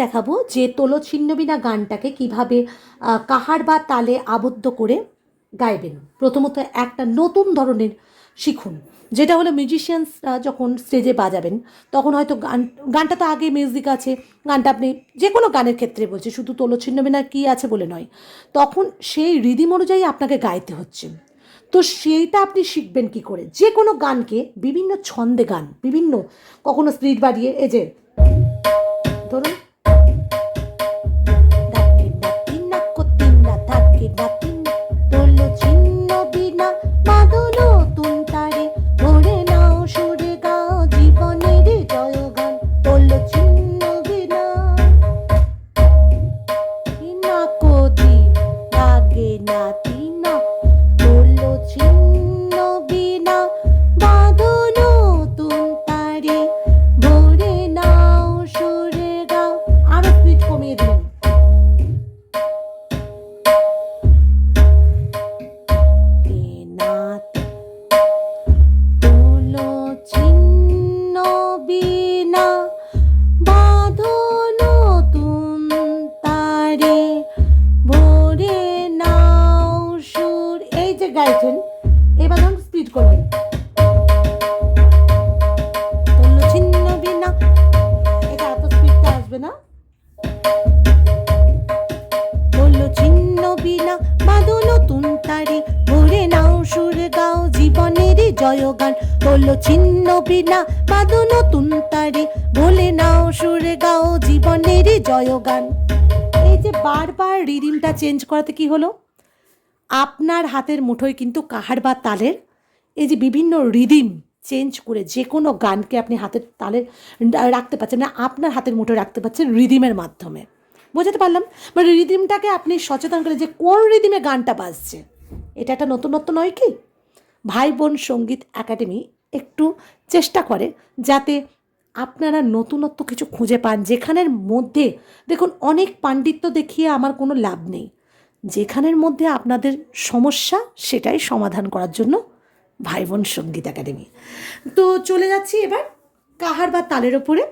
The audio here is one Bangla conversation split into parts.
দেখাবো যে তোলো ছিন্নবিনা গানটাকে কীভাবে কাহার বা তালে আবদ্ধ করে গাইবেন। প্রথমত একটা নতুন ধরনের শিখুন, যেটা হলো মিউজিশিয়ানস যখন স্টেজে বাজাবেন, তখন হয়তো গান, গানটা তো আগে মিউজিক আছে, গানটা আপনি যে কোনো গানের ক্ষেত্রে বলছি, শুধু তোলো ছিন্নবিনা কী আছে বলে নয়, তখন সেই রিদিম অনুযায়ী আপনাকে গাইতে হচ্ছে। তো সেইটা আপনি শিখবেন কি করে? যে কোনো গানকে বিভিন্ন ছন্দে গান, বিভিন্ন, কখনো স্পিড বাড়িয়ে, এই যে, ধরুন আসবে না? হলো ছিন্ন বিনা বাঁধো নতুন তারে। ভরে নাও সুর গাও জীবনের জয়গান। হলো ছিন্ন বিনা বাঁধো নতুন তারে। ভোলে নাও সুর গাও জীবনের জয়গান। এই যে বারবার রিডিমটা চেঞ্জ করাতে কি হলো? আপনার হাতের মুঠোয় কিন্তু কাহার বা তালের? এই যে বিভিন্ন রিদিম চেঞ্জ করে যে কোনো গানকে আপনি হাতের তালে রাখতে পারছেন না আপনার হাতের মুঠোয় রাখতে পারছেন রিদিমের মাধ্যমে। বোঝাতে পারলাম? মানে রিদিমটাকে আপনি সচেতন করে যে কোন রিদিমে গানটা বাজছে। এটা একটা নতুনত্ব নয় কি? ভাই বোন সংগীত একাডেমি একটু চেষ্টা করে যাতে আপনারা নতুনত্ব কিছু খুঁজে পান। যেখানের মধ্যে, দেখুন, অনেক পাণ্ডিত্য দেখিয়ে আমার কোনো লাভ নেই। যেখানের মধ্যে আপনাদের সমস্যা, সেটাই সমাধান করার জন্য ভাই বোন সংগীত একাডেমি। তো চলে যাচ্ছি এবার কাহার বা তালের ওপরে।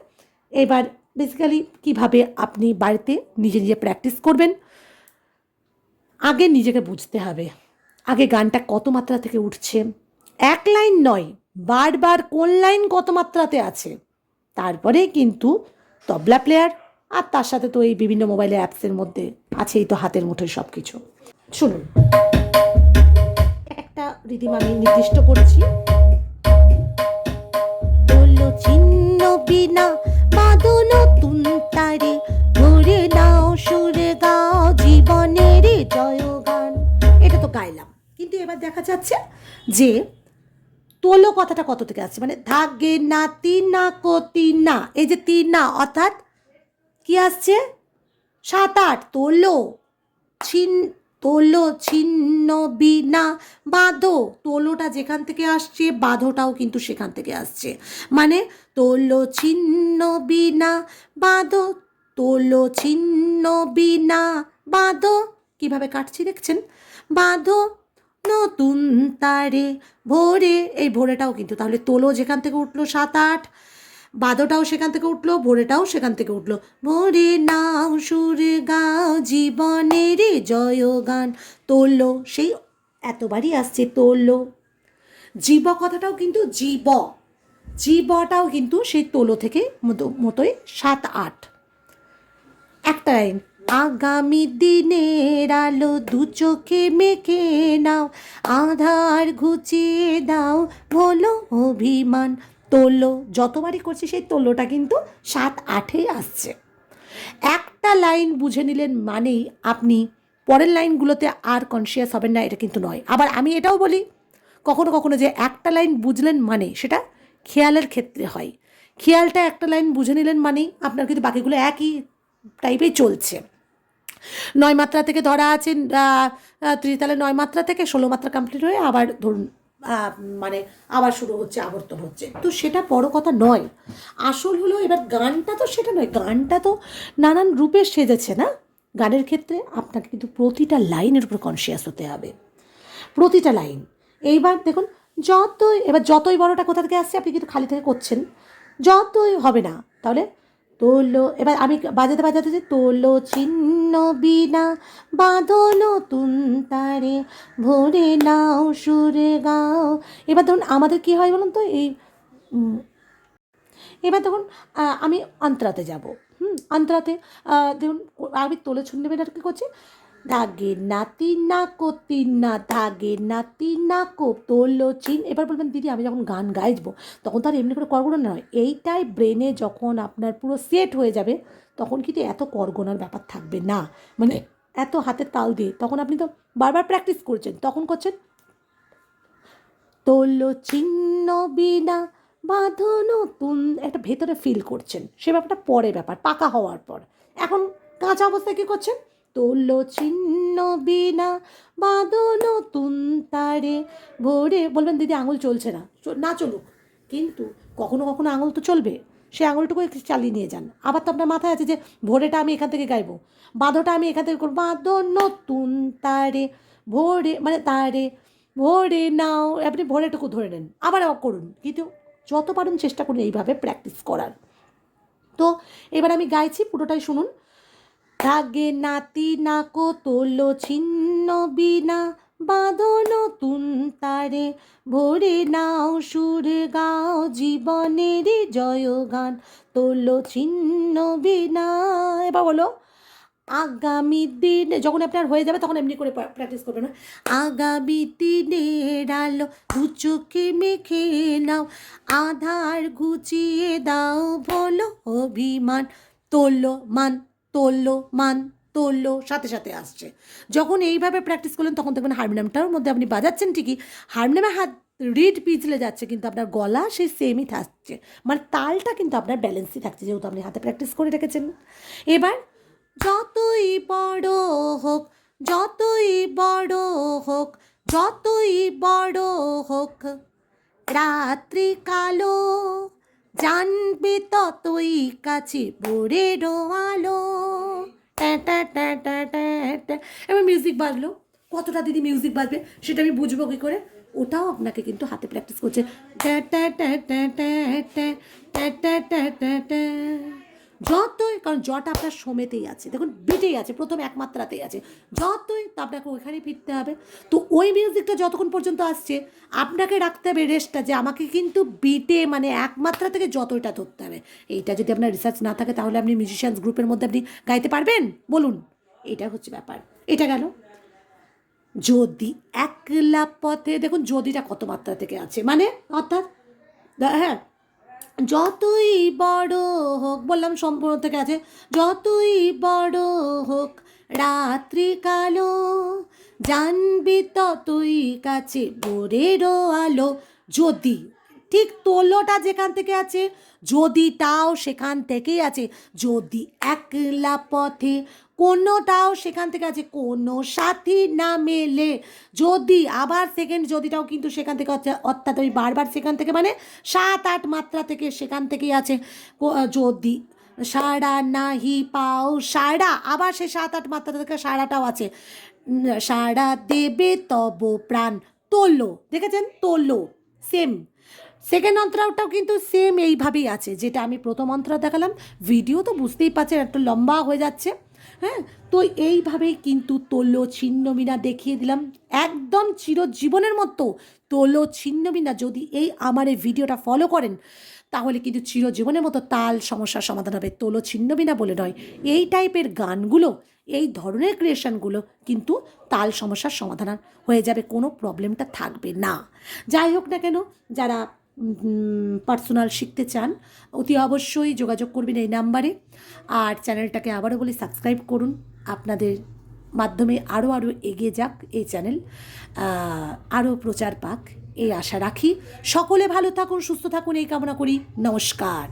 এবার বেসিক্যালি কীভাবে আপনি বাড়িতে নিজে নিজে প্র্যাকটিস করবেন, আগে নিজেকে বুঝতে হবে। আগে গানটা কত মাত্রা থেকে উঠছে? এক লাইন নয়, বারবার কোন লাইন কত মাত্রাতে আছে? তারপরে কিন্তু তবলা প্লেয়ার আর তার সাথে তো এই বিভিন্ন মোবাইলে অ্যাপসের মধ্যে আছেই তো হাতের মুঠোয় সব কিছু শুনুন। রিদিম আমি নির্দিষ্ট করছি। ছিন্ন বিনা বাঁধো নতুন তারে ধরে নাও সুরে গাও জীবনের জয়গান। এটা তো গাইলাম। কিন্তু এবার দেখা যাচ্ছে যে তোলো কথাটা কত থেকে আসছে? মানে ধাগে না তিন কতি না এই যে তিন না অর্থাৎ কি আসছে? সাত আট তোলো ছিন তোলো ছিন্ন বিনা। বাঁধো। তোলোটা যেখান থেকে আসছে, বাঁধোটাও কিন্তু সেখান থেকে আসছে। মানে তোলো ছিন্ন বিনা, বাঁধো। তোলো ছিন্ন বিনা, বাঁধো। কীভাবে কাটছি দেখছেন? বাঁধো নতুন তারে ভোরে। এই ভোরেটাও কিন্তু, তাহলে তোলো যেখান থেকে উঠল সাত আট বাদোটাও সেখান থেকে উঠল ভোরেটাও সেখান থেকে উঠল। ভোরে নাও সুরে গাও, জীবনের জয়গান তোলো সেই এতবারই আসছে তোলো জীব কথাটাও কিন্তু জীব। জীবটাও কিন্তু সেই তোলো থেকে মতো- মতোই সাত আট। একটা লাইন, আগামী দিনের আলো দু চোখে মেখে নাও, আধার ঘুচিয়ে দাও, বলো অভিমান। তোলো যতবারই করছি সেই তোলোটা কিন্তু সাত আটে আসছে। একটা লাইন বুঝে নিলেন মানেই আপনি, পরের লাইনগুলোতে আর কনসিয়াস হবেন না, এটা কিন্তু নয়। আবার আমি এটাও বলি, কখনো কখনো যে একটা লাইন বুঝলেন মানে সেটা খেয়ালের ক্ষেত্রে হয়। খেয়ালটা একটা লাইন বুঝে নিলেন মানেই আপনার কিন্তু বাকিগুলো একই টাইপেই চলছে। নয় মাত্রা থেকে ধরা আছে ত্রিতালে নয় মাত্রা থেকে ষোলো মাত্রা কমপ্লিট হয়ে আবার ধরুন মানে আবার শুরু হচ্ছে, আবর্তন হচ্ছে। তো সেটা বড় কথা নয়। আসল হলো এবার গানটা তো সেটা নয়, গানটা তো নানান রূপে সেজেছে না? গানের ক্ষেত্রে আপনাকে কিন্তু প্রতিটা লাইনের উপর কনসিয়াস হতে হবে। প্রতিটা লাইন। এইবার দেখুন, যতই, এবার যতই বড়টা কোথা থেকে আসছে, আপনি কিন্তু খালি থেকে করছেন। যতই হবে না, তাহলে তোলো, এবার আমি বাজাতে বাজাতে যে তোলো ছিন্ন বিনা বাঁধো নতুন তারে, ভোরে নাও, সুরে গাও। এবার ধরুন আমাদের কি হয় বলুন তো? এই এবার ধরুন আমি অন্তরাতে যাব। হুম, অন্তরাতে ধরুন আমি তোলে ছুন্ডে বেটার কি করছি? ধাগে নাতি নাকো তিন না, ধাগে নাতি নাকো তোলো চিন। এবার বলবেন, দিদি, আমি যখন গান গাইবো, তখন তো আর এমনি করে করগোনা নয়। এইটাই ব্রেনে যখন আপনার পুরো সেট হয়ে যাবে, তখন কিন্তু এত করগোনার ব্যাপার থাকবে না। মানে এত হাতের তাল দিয়ে। তখন আপনি তো বারবার প্র্যাকটিস করছেন। তখন করছেন, তোলো চিহ্ন বিনা বাঁধো নতুন একটা ভেতরে ফিল করছেন। সে ব্যাপারটা পরে ব্যাপার, পাকা হওয়ার পর। এখন কাঁচা অবস্থায় কী করছেন? তোলো চিহ্ন বিনা বাঁধো নতুন তারে। ভোরে বলবেন, দিদি, আঙুল চলছে না। না চলুক। কিন্তু কখনো কখনো আঙুল তো চলবে। সে আঙুলটুকু একটু চালিয়ে নিয়ে যান। আবার তো আপনার মাথায় আছে যে, ভোরেটা আমি এখান থেকে গাইবো। বাঁধোটা আমি এখান থেকে করব। বাঁধো নতুন তারে, ভোরে মানে তারে, ভোরে নাও। আপনি ভোরেটুকু ধরে নেন। আবার করুন। কিন্তু যত পারুন চেষ্টা করুন এইভাবে প্র্যাকটিস করার। তো এবার আমি গাইছি, পুরোটাই শুনুন। রাগে নাতি নাকো তোলো ছিন্ন বিনা বাঁধো নতুন তারে, ভোরে নাও সুর গাও জীবনের জয়গান তোল ছিন্ন বিনা। এবার বলো, আগামী দিনে যখন আপনার হয়ে যাবে, তখন এমনি করে প্র্যাকটিস করবেন না আগামী দিনের আলো দু চোখে মেখে নাও, আধার ঘুচিয়ে দাও বলো অভিমান, তোলো মান। তোলো মান তোলো সাথে সাথে আসছে। যখন এইভাবে প্র্যাকটিস করলেন, তখন দেখবেন হারমোনিয়ামটার মধ্যে আপনি বাজাচ্ছেন ঠিকই। হারমোনিয়ামে হাত রিড পিছলে যাচ্ছে, কিন্তু আপনার গলা সেই সেমই থাকছে। মানে তালটা কিন্তু আপনার ব্যালেন্সই থাকছে, যেহেতু আপনি হাতে প্র্যাকটিস করে রেখেছেন। এবার যতই বড় হোক, যতই বড় হোক, যতই বড় হোক, রাত্রি কালো জানবে ততই কাছে ভোরের ট্যা। এবার মিউজিক বাজলো কতটা দিদি মিউজিক বাজবে সেটা আমি বুঝব কী করে ওটাও আপনাকে কিন্তু হাতে প্র্যাকটিস করছে যতই, কারণ জটা আপনার সমেতেই আছে। দেখুন, বেটেই আছে, প্রথম একমাত্রাতেই আছে। যতই তা আপনাকে ওইখানেই ফিরতে হবে। তো ওই মিউজিকটা যতক্ষণ পর্যন্ত আসছে, আপনাকে রাখতে হবে রেস্টটা যে আমাকে কিন্তু বিটে মানে একমাত্রা থেকে যতটা ধরতে হবে। এইটা যদি আপনার রিসার্চ না থাকে, তাহলে আপনি মিউজিশিয়ানস গ্রুপের মধ্যে আপনি গাইতে পারবেন? বলুন। এটা হচ্ছে ব্যাপার। এটা গেল। যদি একলা পথে, দেখুন, যদিটা কত মাত্রা থেকে আছে মানে অর্থাৎ হ্যাঁ যতই বড় হোক, বললাম সম্পূর্ণ থেকে আছে, যতই বড় হোক, রাত্রি কালো, জানবি ততই কাছে ভোরেরও আলো। যদি ঠিক তোলোটা যেখান থেকে আছে যদিটাও সেখান থেকেই আছে। যদি একলা পথে কোনোটাও সেখান থেকে আছে। কোনো সাথী না মেলে। যদি আবার সেকেন্ড যদিটাও কিন্তু সেখান থেকে অর্থাৎ ওই বারবার সেখান থেকে মানে সাত আট মাত্রা থেকে সেখান থেকেই আছে। যদি সাড়া নাহি পাও, সাড়া আবার সে সাত আট মাত্রা থেকে সাড়াটাও আছে। সাড়া দেবে তব প্রাণ। তোলো, দেখেছেন? তোলো সেম সেকেন্ড অন্তরাটাও কিন্তু সেম এইভাবেই আছে, যেটা আমি প্রথম অন্তরা দেখালাম। ভিডিও তো বুঝতেই পারছেন, একটু লম্বা হয়ে যাচ্ছে। হ্যাঁ? তো এইভাবেই কিন্তু তোলো ছিন্নমিনা দেখিয়ে দিলাম। একদম চিরজীবনের মতো তোলো ছিন্নমিনা যদি এই আমার এই ভিডিওটা ফলো করেন, তাহলে কিন্তু চিরজীবনের মতো তাল সমস্যার সমাধান হবে। তোলো ছিন্নমিনা বলে নয়, এই টাইপের গানগুলো, এই ধরনের ক্রিয়েশনগুলো কিন্তু তাল সমস্যার সমাধান হয়ে যাবে, কোনো প্রবলেমটা থাকবে না। যাই হোক না কেন, যারা পার্সোনাল শিখতে চান, অতি অবশ্যই যোগাযোগ করবেন এই নাম্বারে। আর চ্যানেলটাকে আবারও বলি সাবস্ক্রাইব করুন। আপনাদের মাধ্যমে আরও আরও এগিয়ে যাক এই চ্যানেল। আরও প্রচার পাক, এই আশা রাখি। সকলে ভালো থাকুন, সুস্থ থাকুন, এই কামনা করি। নমস্কার।